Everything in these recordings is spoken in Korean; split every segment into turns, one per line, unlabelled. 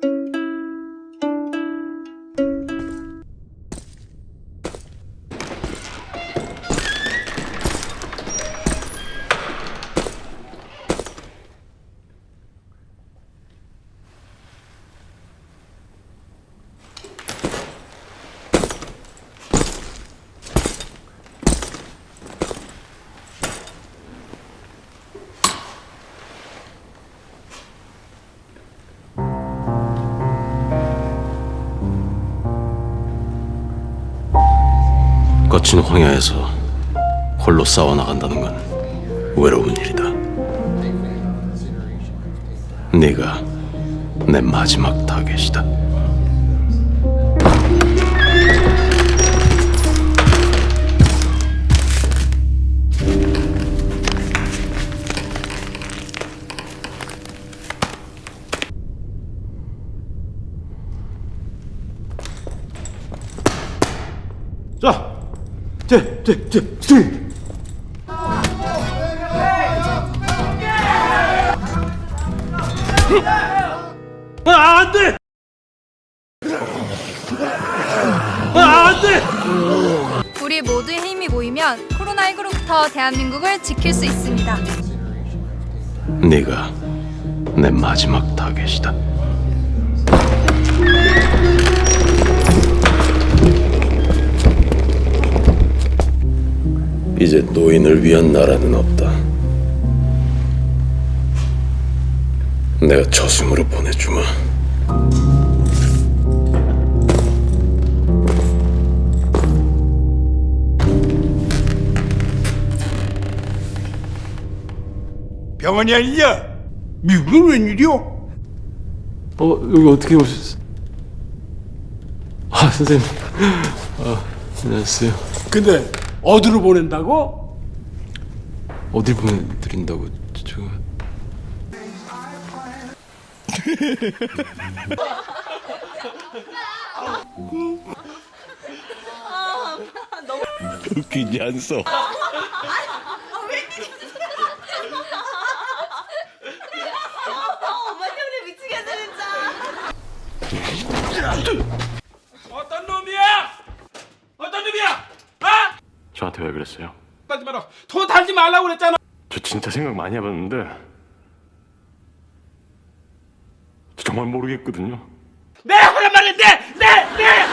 거친 황야에서 홀로 싸워 나간다는 건 외로운 일이다. 네가 내 마지막 타겟이다.
제, 제, 제, 스윙. 아, 안 돼! 아, 안 돼!
우리 모두의 힘이 모이면 코로나19로부터 대한민국을 지킬 수 있습니다.
네가 내 마지막 타겟이다. 이제 노인을 위한 나라는 없다. 내가 저승으로 보내주마.
병원이 아니냐? 미국은 웬일이오?
어 여기 어떻게 오셨어? 아 선생님. 아 안녕하세요.
근데 어디로 보낸다고?
어딜 보내드린다고 제가
웃기지 않소?
어떤 놈이야? 어떤 놈이야? 아?
저한테 왜 그랬어요?
하지 마라. 돈 달지 말라고 그랬잖아.
저 진짜 생각 많이 해봤는데 저 정말 모르겠거든요.
내 하란 말인데, 내, 내.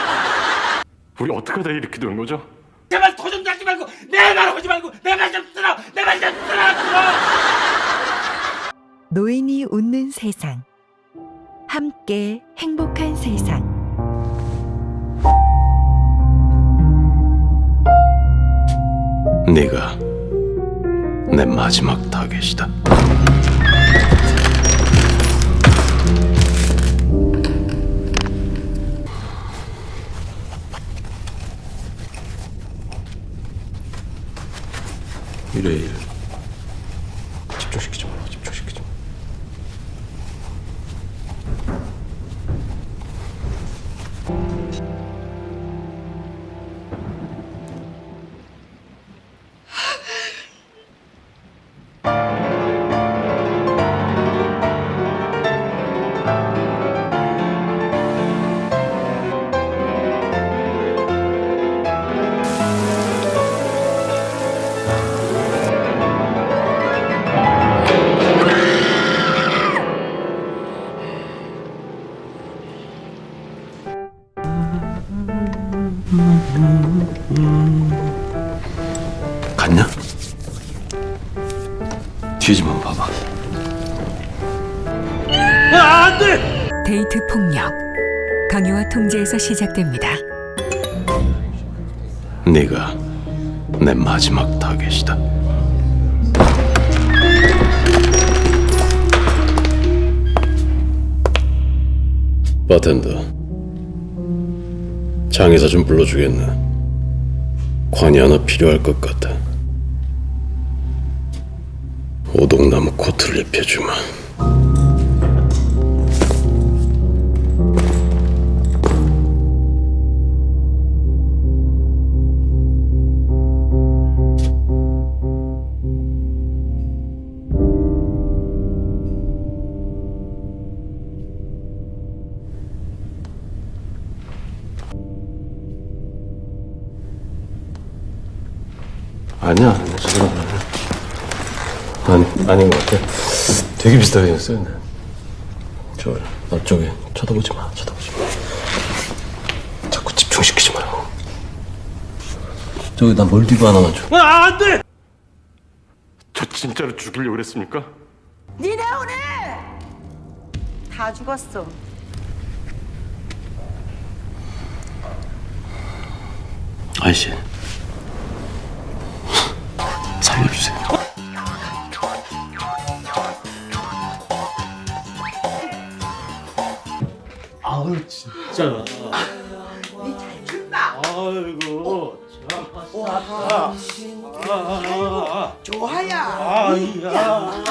우리 어떻게 하다 이렇게 된 거죠?
제발 도좀 달지 말고 내 말 하지 말고 내 말 좀 들어, 내 말 좀 들어, 들어.
노인이 웃는 세상. 함께 행복한 세상.
네가 내 마지막 타겟이다. 이래 일 갔냐? 뒤좀 한번 봐봐.
아, 안 돼.
데이트 폭력 강요와 통제에서 시작됩니다.
네가 내 마지막 타겟이다. 바텐더, 장의사 좀 불러주겠나? 관이 하나 필요할 것 같아. 오동나무 코트를 입혀주마. 아니야, 아니야, 저 사람 아니야. 아니, 아닌 것 같아. 되게 비슷하게 생겼어요, 네. 저, 나 저기 쳐다보지 마, 쳐다보지 마. 자꾸 집중시키지 말고. 저기 나 몰디브 하나만 줘.
아, 안 돼!
저 진짜로 죽이려고 그랬습니까?
니네 오늘 다 죽었어.
아저씨. 살려주세요.
아우, 진짜. 니잘 춘다. 아이고, 참. 아, 아, 아,
좋아야.
아, 아,
뭐야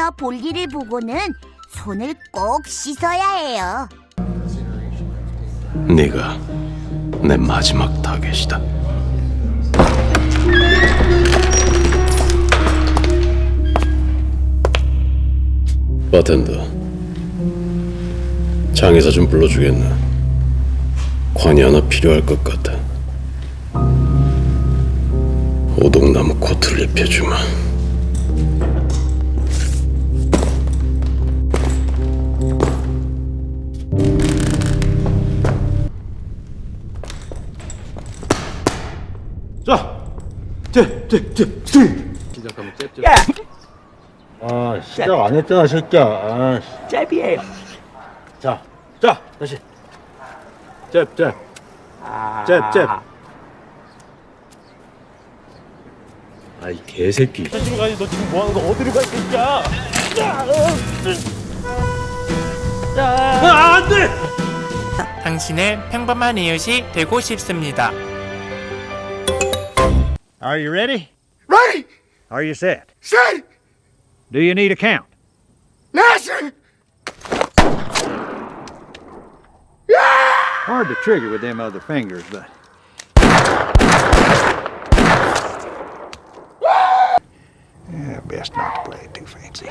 화장실에서 볼일을 보고는 손을 꼭 씻어야 해요.
네가 내 마지막 타겟이다. 바텐더, 장의사 좀 불러주겠나? 관이 하나 필요할 것 같아. 오동나무 코트를 입혀주마.
자, 제, 제, 제, 술. 시작하면 잽잽. 야. 아, 시작 안 했잖아, 새끼야. 아, 잽이에요. 자, 자, 다시. 잽, 잽. 잽, 잽. 아이 개새끼. 지금 가니 너 지금 뭐 하는 거 어디로 가, 이 새끼야? 아, 안 돼!
당신의 평범한 이웃이 되고 싶습니다.
Are you ready? Ready! Are you set? Set! Do you need a count? Yes, sir! Hard to trigger with them other fingers, but. Yeah, best not to play it too fancy.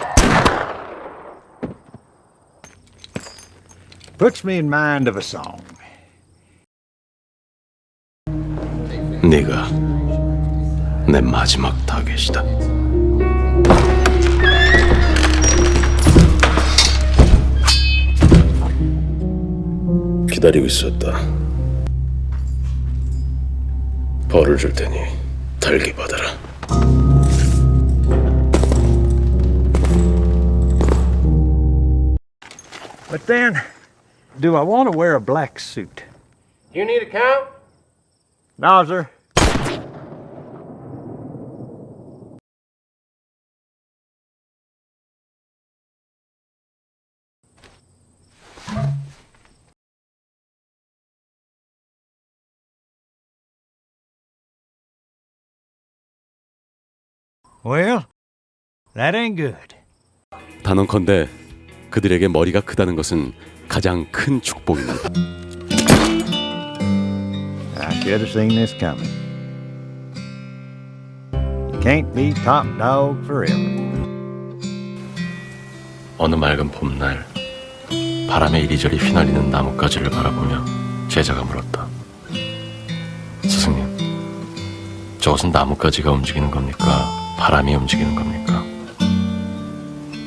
Puts me in mind of a song.
네가 내 마지막 타겟이다. 기다리고 있었다. 벌을 줄 테니 달기 받아라.
But then, do I want to wear a black suit?
You need a count?
No, sir. Well, that ain't good.
단언컨대 그들에게 머리가 크다는 것은 가장 큰 축복입니다.
I should have seen this coming. You can't be top dog forever.
어느 맑은 봄날 바람에 이리저리 휘날리는 나뭇가지를 바라보며 제자가 물었다. 스승님, 저것은 나뭇가지가 움직이는 겁니까? 바람이 움직이는 겁니까?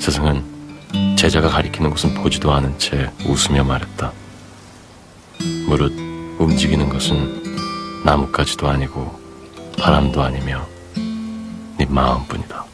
스승은 제자가 가리키는 곳은 보지도 않은 채 웃으며 말했다. 무릇 움직이는 것은 나뭇가지도 아니고 바람도 아니며 네 마음뿐이다.